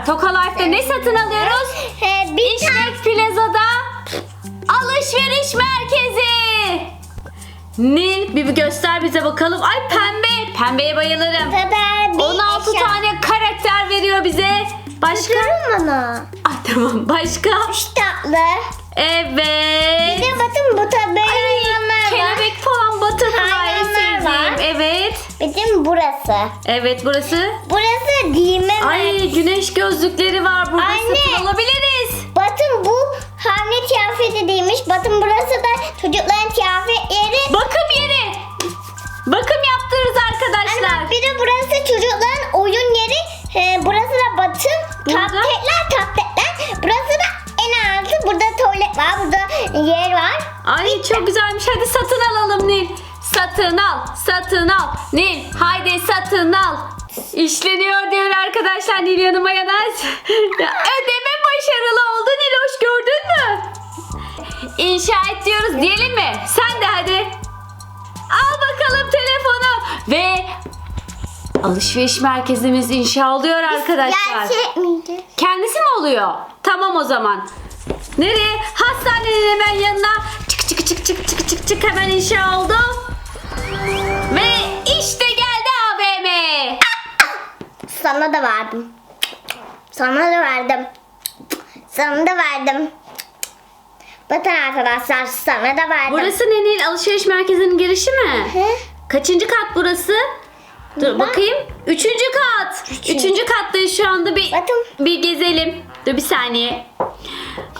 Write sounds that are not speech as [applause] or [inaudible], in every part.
arkadaşlar Toka Life'da ne satın alıyoruz? He, bir İşlek Plaza'da alışveriş merkezi. Nil bir göster bize bakalım. Ay pembe. Pembeye bayılırım. tane bir 16 eşya. tane karakter veriyor bize. Başka? Durun bana. Ay tamam başka. Üç tatlı. Evet. Bir de bakın bu hayvanlar var. Kelebek falan butterfly var. Evet. Bizim burası. Evet burası. Burası giyme Ay güneş gözlükleri var burada Anne. satın alabiliriz. Batın bu hamle kıyafeti değilmiş. Batın burası da çocukların kıyafet yeri. Bakım yeri. Bakım yaptırırız arkadaşlar. Anne bak bir de burası çocukların oyun yeri. Ee, burası da batın. Burada? Tabletler tabletler. Burası da en altı. Burada tuvalet var. Burada yer var. Ay çok güzelmiş. Hadi satın. Satın al. Satın al. Nil haydi satın al. İşleniyor diyor arkadaşlar Nil yanıma yanaş. [laughs] Ya, Ödeme başarılı oldu Nil hoş gördün mü? İnşa et diyoruz diyelim mi? Sen de hadi. Al bakalım telefonu ve alışveriş merkezimiz inşa oluyor arkadaşlar. Gerçek miydi? Kendisi mi oluyor? Tamam o zaman. Nereye? Hastanenin hemen yanına. Çık çık çık çık çık çık çık hemen inşa oldu. Ve işte geldi AVM. Sana da verdim. Sana da verdim. Sana da verdim. Bakın arkadaşlar sana da verdim. Burası ne Nil? Alışveriş merkezinin girişi mi? He? Kaçıncı kat burası? Dur Bak. bakayım. Üçüncü kat. Üçüncü. Üçüncü kattayız şu anda. Bir, Bakın. bir gezelim. Dur bir saniye.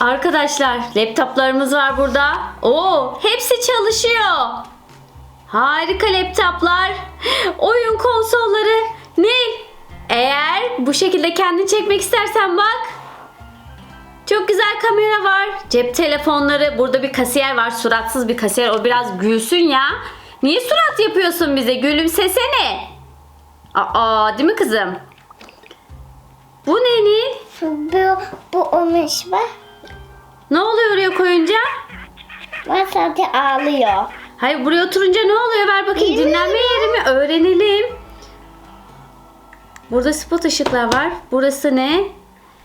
Arkadaşlar laptoplarımız var burada. Oo, hepsi çalışıyor. Harika laptoplar. Oyun konsolları. Nil. Eğer bu şekilde kendini çekmek istersen bak. Çok güzel kamera var. Cep telefonları. Burada bir kasiyer var. Suratsız bir kasiyer. O biraz gülsün ya. Niye surat yapıyorsun bize? Gülümsesene. Aa, değil mi kızım? Bu ne Nil? Bu, bu olmuş bak. Ne oluyor oraya koyunca? Zaten ağlıyor. Hayır buraya oturunca ne oluyor? Ver bakayım Bilmiyorum. dinlenme yeri mi? Öğrenelim. Burada spot ışıklar var. Burası ne?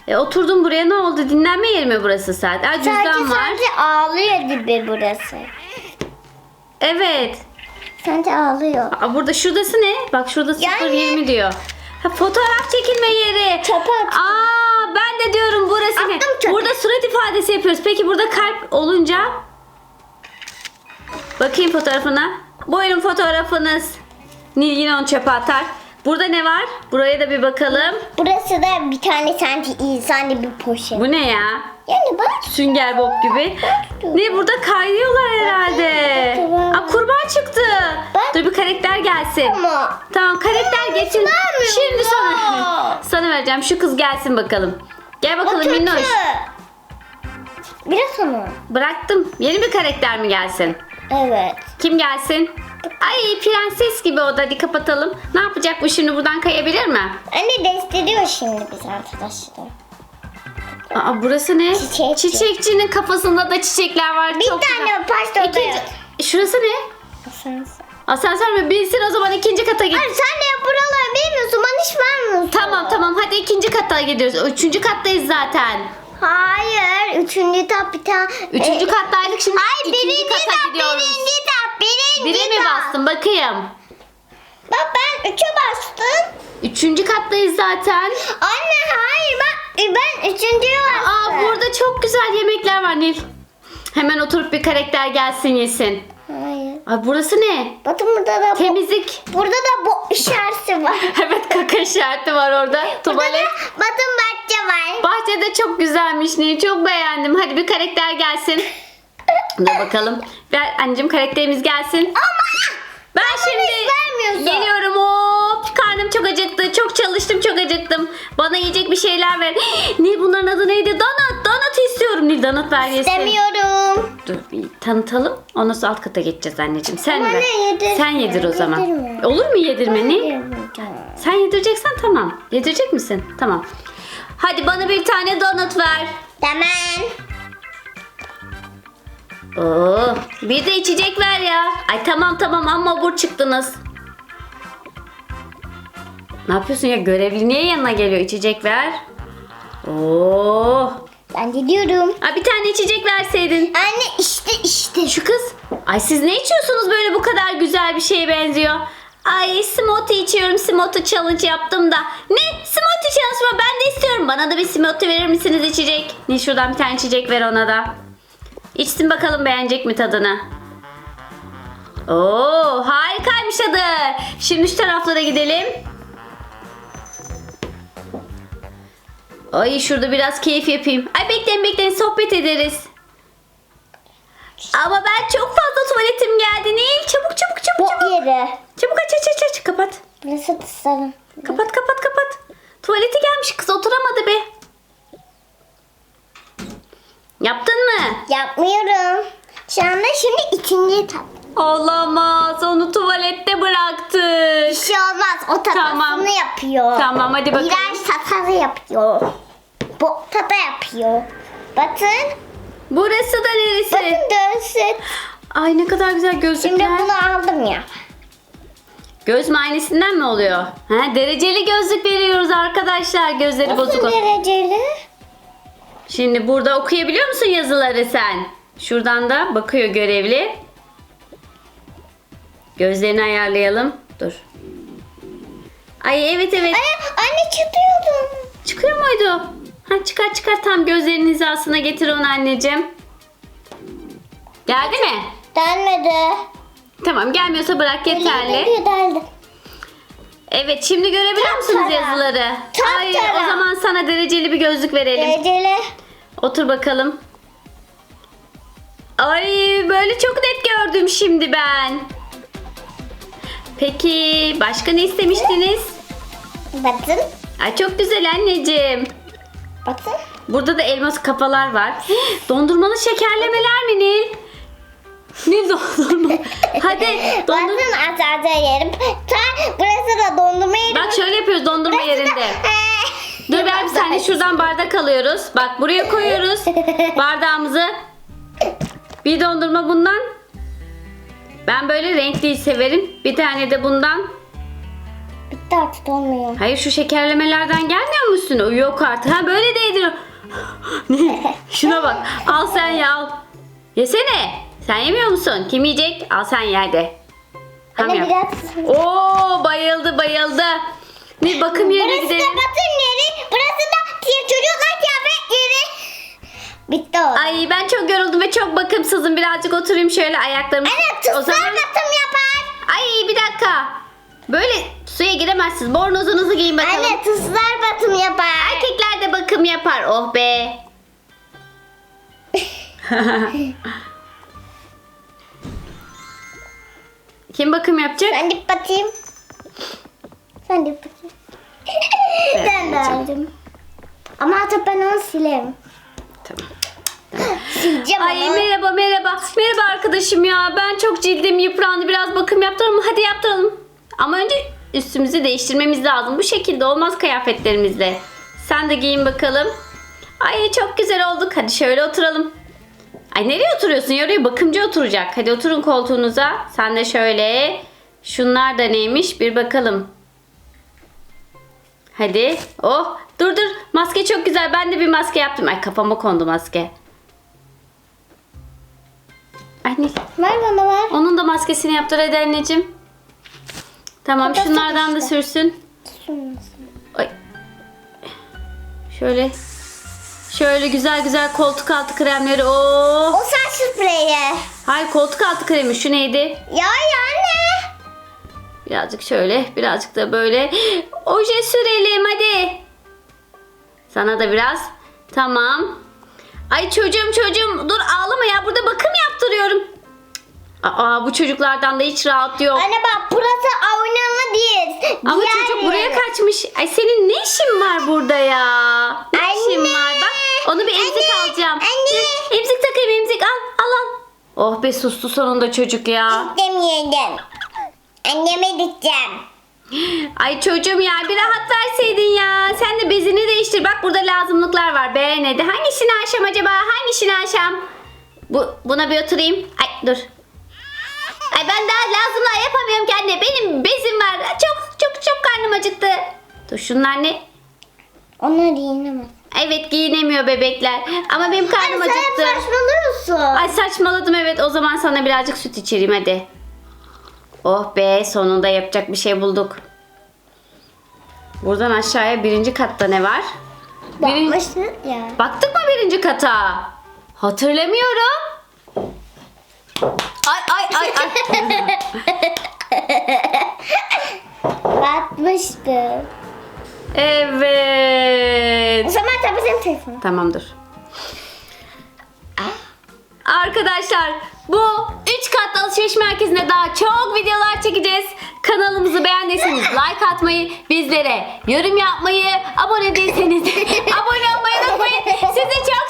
E, oturdum buraya ne oldu? Dinlenme yeri mi burası saat? Aa, cüzdan var. sadece ağlıyor gibi burası. Evet. Sadece ağlıyor. Aa, burada şuradası ne? Bak şurada Yani- 020 diyor. Ha, fotoğraf çekilme yeri. Çöpe. Aa ben de diyorum burası ne? Attım çöpe. Burada surat ifadesi yapıyoruz. Peki burada kalp olunca? Bakayım fotoğrafına. Buyurun fotoğrafınız. Nil yine onu çöpe atar. Burada ne var? Buraya da bir bakalım. Burası da bir tane sanki insan gibi bir poşet. Bu ne ya? Yani bak. Sünger Bob gibi. Ne burada kayıyorlar herhalde. Bak. Aa, kurbağa çıktı. Bak. Dur bir karakter gelsin. Ama. Tamam karakter geçin. Şimdi sana [laughs] sana vereceğim. Şu kız gelsin bakalım. Gel bakalım. Minnoş. Biraz onu. Bıraktım. Yeni bir karakter mi gelsin? Evet. Kim gelsin? Ay prenses gibi o da. Hadi kapatalım. Ne yapacak bu şimdi buradan kayabilir mi? Anne desteliyor şimdi biz arkadaşlar. Aa burası ne? Çiçekçi. Çiçekçinin kafasında da çiçekler var. Bir Çok tane güzel. pasta İkinci... Şurası ne? Asansör. Asansör mü? Bilsin o zaman ikinci kata git. Ay sen de buraları bilmiyorsun. Bana hiç vermiyorsun. Tamam tamam hadi ikinci kata gidiyoruz. Üçüncü kattayız zaten. Hayır. Üçüncü tap bir tane. Üçüncü Ee, kattaydık şimdi Ay ikinci birinci kata tap. gidiyoruz. Birinci tap. Birinci Bire mi bastın bakayım. Bak ben üçe bastım. Üçüncü kattayız zaten. Anne hayır bak ben üçüncüye bastım. Aa burada çok güzel yemekler var Nil. Hemen oturup bir karakter gelsin yesin. Ay burası ne? Bakın burada da bu. Temizlik. Burada da bu işareti var. [laughs] Evet kaka işareti var orada. Burada Tuvalet. da batın bahçe var. Bahçede çok güzelmiş Nil. Çok beğendim. Hadi bir karakter gelsin. Dur bakalım. Ver anneciğim karakterimiz gelsin. Ben şimdi vermiyorsun. geliyorum. Hop karnım çok acıktı. Çok çalıştım çok acıktım. Bana yiyecek bir şeyler ver. [gasps] Nil bunların adı neydi? Donut. Donut istiyorum. Nil donut ver yesin. Dur bir tanıtalım. Ondan sonra alt kata geçeceğiz anneciğim. Sen Ama ver. ne yedirme, Sen yedir o zaman. yedirme. Olur mu yedirme Nil? Sen yedireceksen tamam. Yedirecek misin? Tamam. Hadi bana bir tane donut ver. Tamam. Oo, bir de içecek ver ya. Ay tamam tamam ama bur çıktınız. Ne yapıyorsun ya? Görevli niye yanına geliyor? İçecek ver. Oo. Ben gidiyorum. Aa, bir tane içecek verseydin. Anne işte işte. Şu kız. Ay siz ne içiyorsunuz böyle bu kadar güzel bir şeye benziyor? Ay smoothie içiyorum. Smoothie challenge yaptım da. Ne? Smoothie challenge mı? Ben de istiyorum. Bana da bir smoothie verir misiniz içecek? Ne şuradan bir tane içecek ver ona da. İçsin bakalım beğenecek mi tadını? Oo harikaymış tadı. Şimdi şu taraflara gidelim. Ay şurada biraz keyif yapayım. Ay bekleyin bekleyin sohbet ederiz. Ama ben çok fazla tuvaletim geldi. Nil çabuk çabuk çabuk Bu çabuk. yeri. Çabuk aç aç aç aç kapat. Burası sarı. Kapat kapat kapat. Tuvalete gelmiş kız oturamadı be. Yaptın mı? Yapmıyorum. Şu anda şimdi ikinci tat. Olamaz onu tuvalette bıraktık. Bir şey olmaz. O tatasını Tamam. yapıyor. Tamam, hadi bakalım. İğrenç tatası yapıyor. Bu tata yapıyor. Batın. Burası da neresi? Batın dönsün. Ay ne kadar güzel Şimdi gözlükler. bunu aldım ya. Göz muayenesinden mi oluyor? Ha, dereceli gözlük veriyoruz arkadaşlar gözleri bozuk. Nasıl dereceli? Şimdi burada okuyabiliyor musun yazıları sen? Şuradan da bakıyor görevli. Gözlerini ayarlayalım. Dur. Ay evet evet. Ay, anne çıtıyordu. Çıkıyor muydu? Ha çıkar çıkar tam gözlerinin hizasına getir onu anneciğim. Geldi mi? Denmedi. Tamam gelmiyorsa bırak yeterli. Geliyor, deldi. Evet şimdi görebiliyor musunuz Taptara. yazıları? Ay Taptara. o zaman sana dereceli bir gözlük verelim. Dereceli. Otur bakalım. Ay böyle çok net gördüm şimdi ben. Peki başka ne istemiştiniz? Batın. Ay çok güzel anneciğim. Batın. Burada da elmas kafalar var. Dondurmalı şekerlemeler mi Nil? Nil dondurma. [laughs] Hadi dondur. Batın az az yerim. Ta, burası da dondurma yeri. Bak şöyle yapıyoruz dondurma yerinde. [laughs] Dur ver bir saniye şuradan bardak alıyoruz. Bak buraya koyuyoruz [laughs] bardağımızı. Bir dondurma bundan. Ben böyle renkliyi severim. Bir tane de bundan. Bitti artık olmuyor. Hayır şu şekerlemelerden gelmiyor musun? Yok artık. Ha böyle değdir. [gasps] Şuna bak. Al sen ya al. Yesene. Sen yemiyor musun? Kim yiyecek? Al sen ye hadi. Ham Anne yap. biraz. Oo bayıldı bayıldı. Bir bakım yerine Burası da gidelim. batın yeri. Burası da çocuklar kıyafet yeri. Bitti o. Ay ben çok yoruldum ve çok bakımsızım. Birazcık oturayım şöyle ayaklarımı. Anne tuzlar zaman... batım yapar. Ay bir dakika. Böyle suya giremezsiniz. Bornozunuzu giyin bakalım. Anne tuzlar batım yapar. Erkekler de bakım yapar. Oh be. [laughs] Kim bakım yapacak? Ben dip batayım. Sen dip batayım. ben de aldım. Ama artık ben onu silerim. Tamam. Sileceğim Ay merhaba merhaba. Merhaba arkadaşım ya. Ben çok cildim yıprandı. Biraz bakım yaptıralım? Hadi yaptıralım. Ama önce üstümüzü değiştirmemiz lazım. Bu şekilde olmaz kıyafetlerimizle. Sen de giyin bakalım. Ay çok güzel olduk. Hadi şöyle oturalım. Ay nereye oturuyorsun? Ya Oraya bakımcı oturacak. Hadi oturun koltuğunuza. Sen de şöyle. Şunlar da neymiş? Bir bakalım. Hadi. Oh dur dur. Maske çok güzel. Ben de bir maske yaptım. Ay kafama kondu maske. Nil. Ver bana ver. Onun da maskesini yaptır hadi anneciğim. Tamam Kafası şunlardan da işte. sürsün. Ay. Şöyle. Şöyle güzel güzel koltuk altı kremleri. Oo. O saç spreyi. Hayır koltuk altı kremi şu neydi? Ya anne. Birazcık şöyle birazcık da böyle. Oje sürelim hadi. Sana da biraz. Tamam. Ay çocuğum çocuğum dur ağlama ya burada bakım yaptırıyorum. Aa bu çocuklardan da hiç rahat yok. Anne bak burası oynama değil. Ama Diğer çocuk buraya yeri. kaçmış. Ay senin ne işin var burada ya? Ne işin Anne. var? Bak onu bir emzik Anne. alacağım. Anne. Dur, Emzik takayım emzik al al al. Oh be sustu sonunda çocuk ya. Demeyelim. Anneme gideceğim. Ay çocuğum ya bir rahat verseydin ya. Sen de bezini değiştir. Bak burada lazımlıklar var. Beğenedi. Hangisini aşam acaba? Hangisini aşam? Bu, buna bir oturayım. Ay dur. Ben daha lazımlar yapamıyorum anne. Benim bezim var. Çok çok çok karnım acıktı. Dur şunlar ne? Onları yinemez. Evet giyinemiyor bebekler. Ama benim karnım sen hep acıktı. saçmalıyorsun. Ay saçmaladım evet o zaman sana birazcık süt içireyim hadi. Oh be sonunda yapacak bir şey bulduk. Buradan aşağıya birinci katta ne var? Bakmışsın ya. Baktık mı birinci kata? Hatırlamıyorum. Ay ay ay ay. Bakmıştım. O evet. zaman tabii senin telefonun. Tamamdır. Arkadaşlar bu 3 katlı alışveriş merkezinde daha çok videolar çekeceğiz. Kanalımızı beğendiyseniz like atmayı, bizlere yorum yapmayı, abone değilseniz [laughs] abone olmayı unutmayın. Sizi çok